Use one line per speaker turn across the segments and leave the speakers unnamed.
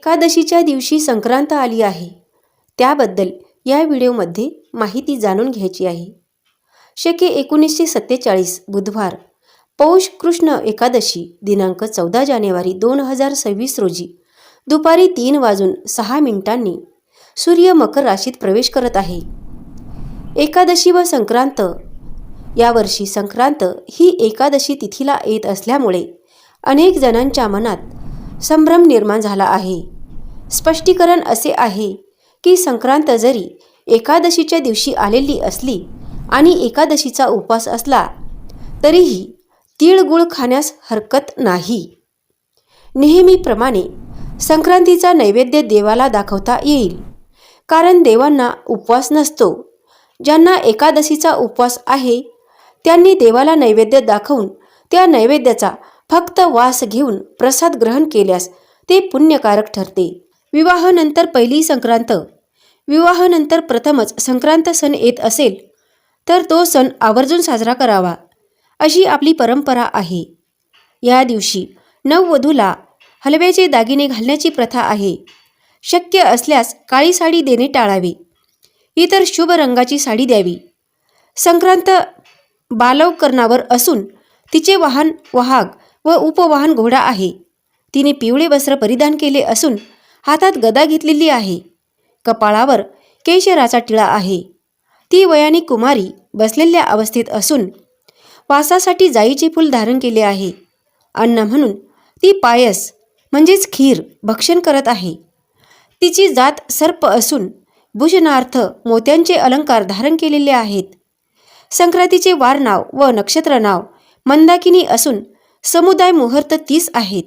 एकादशीच्या दिवशी संक्रांत आली आहे. त्याबद्दल या व्हिडिओमध्ये माहिती जाणून घ्यायची आहे. शके एकोणीसशे सत्तेचाळीस बुधवार पौष कृष्ण एकादशी दिनांक चौदा जानेवारी दोन हजार सव्वीस रोजी दुपारी तीन वाजून सहा मिनिटांनी सूर्य मकर राशीत प्रवेश करत आहे. एकादशी व संक्रांत. यावर्षी संक्रांत ही एकादशी तिथीला येत असल्यामुळे अनेक जणांच्या मनात संभ्रम निर्माण झाला आहे. स्पष्टीकरण असे आहे की संक्रांत जरी एकादशीच्या दिवशी आलेली असली आणि एकादशीचा उपवास असला तरीही तीळगुळ खाण्यास हरकत नाही. नेहमीप्रमाणे संक्रांतीचा नैवेद्य देवाला दाखवता येईल कारण देवांना उपवास नसतो. ज्यांना एकादशीचा उपवास आहे त्यांनी देवाला नैवेद्य दाखवून त्या नैवेद्याचा फक्त वास घेऊन प्रसाद ग्रहण केल्यास ते पुण्यकारक ठरते. विवाहानंतर पहिली संक्रांत. विवाहानंतर प्रथमच संक्रांत सण येत असेल तर तो सण आवर्जून साजरा करावा अशी आपली परंपरा आहे. या दिवशी नववधूला हलव्याचे दागिने घालण्याची प्रथा आहे. शक्य असल्यास काळी साडी देणे टाळावे. इतर शुभ रंगाची साडी द्यावी. संक्रांत बालवकरणावर असून तिचे वाहन वाहक व उपवाहन घोडा आहे. तिने पिवळे वस्त्र परिधान केले असून हातात गदा घेतलेली आहे. कपाळावर केशराचा टिळा आहे. ती वयाने कुमारी बसलेल्या अवस्थेत असून वासासाठी जाईचे फूल धारण केले आहे. अन्न म्हणून ती पायस म्हणजेच खीर भक्षण करत आहे. तिची जात सर्प असून भूषणार्थ मोत्यांचे अलंकार धारण केलेले आहेत. संक्रांतीचे वार नाव व नक्षत्र नाव मंदाकिनी असून समुदाय मुहूर्त तीस आहेत.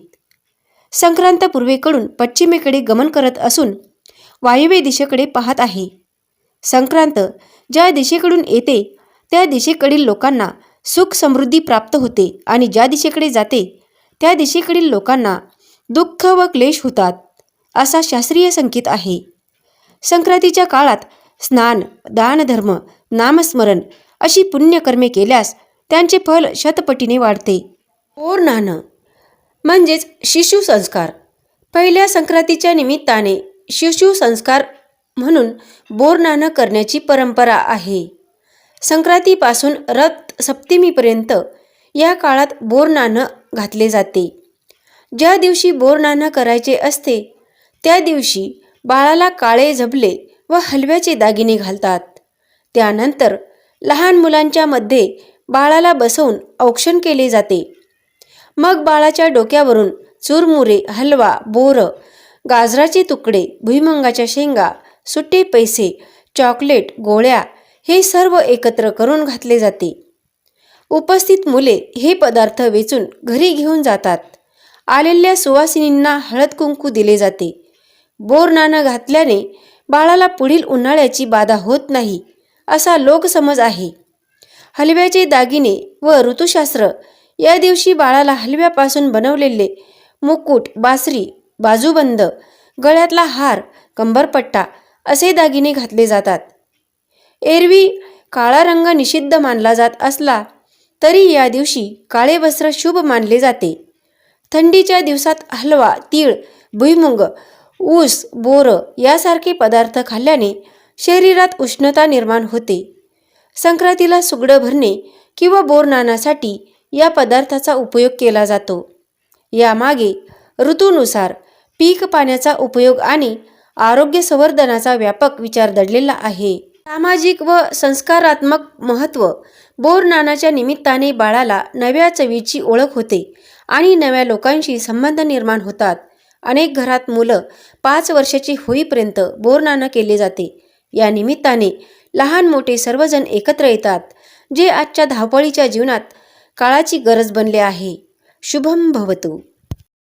संक्रांत पूर्वेकडून पश्चिमेकडे गमन करत असून वायव्य दिशेकडे पाहत आहे. संक्रांत ज्या दिशेकडून येते त्या दिशेकडील लोकांना सुख समृद्धी प्राप्त होते आणि ज्या दिशेकडे जाते त्या दिशेकडील लोकांना दुःख व क्लेश होतात असा शास्त्रीय संकेत आहे. संक्रांतीच्या काळात स्नान दानधर्म नामस्मरण अशी पुण्यकर्मे केल्यास त्यांचे फल शतपटीने वाढते. पौर्णानं म्हणजेच शिशुसंस्कार पहिल्या संक्रांतीच्या निमित्ताने शिशुसंस्कार म्हणून बोरनानं करण्याची परंपरा आहे. संक्रांतीपासून रथ सप्तमीपर्यंत या काळात बोरनानं घातले जाते. ज्या दिवशी बोरनानं करायचे असते त्या दिवशी बाळाला काळे झबले व हलव्याचे दागिने घालतात. त्यानंतर लहान मुलांच्या मध्ये बाळाला बसवून औक्षण केले जाते. मग बाळाच्या डोक्यावरून चुरमुरे हलवा बोर गाजराचे तुकडे भुईमंगाच्या शेंगा सुट्टे पैसे चॉकलेट गोळ्या हे सर्व एकत्र करून घातले जाते. उपस्थित मुले हे पदार्थ वेचून घरी घेऊन जातात. आलेल्या सुवासिनींना हळद कुंकू दिले जाते. बोर नाणं घातल्याने बाळाला पुढील उन्हाळ्याची बाधा होत नाही असा लोकसमज आहे. हलव्याचे दागिने व ऋतुशास्त्र या दिवशी बाळाला हलव्यापासून बनवलेले मुकुट बासरी बाजूबंद गळ्यातला हार कंबरपट्टा असे दागिने घातले जातात. एरवी काळा रंग निषिद्ध मानला जात असला तरी या दिवशी काळे वस्त्र शुभ मानले जाते. थंडीच्या दिवसात हलवा तीळ भुईमुंग ऊस बोर यासारखे पदार्थ खाल्ल्याने शरीरात उष्णता निर्माण होते. संक्रांतीला सुगडं भरणे किंवा बोर नाण्यासाठी या पदार्थाचा उपयोग केला जातो. यामागे ऋतूनुसार पीक पाण्याचा उपयोग आणि आरोग्य संवर्धनाचा व्यापक विचार दडलेला आहे. सामाजिक व संस्कारात्मक महत्त्व बोर नानाच्या निमित्ताने बाळाला नव्या चवीची ओळख होते आणि नव्या लोकांशी संबंध निर्माण होतात. अनेक घरात मुलं पाच वर्षाची होईपर्यंत बोरनाना केले जाते. या निमित्ताने लहान मोठे सर्वजण एकत्र येतात जे आजच्या धावपळीच्या जीवनात काळाची गरज बनले आहे. शुभम भवतु.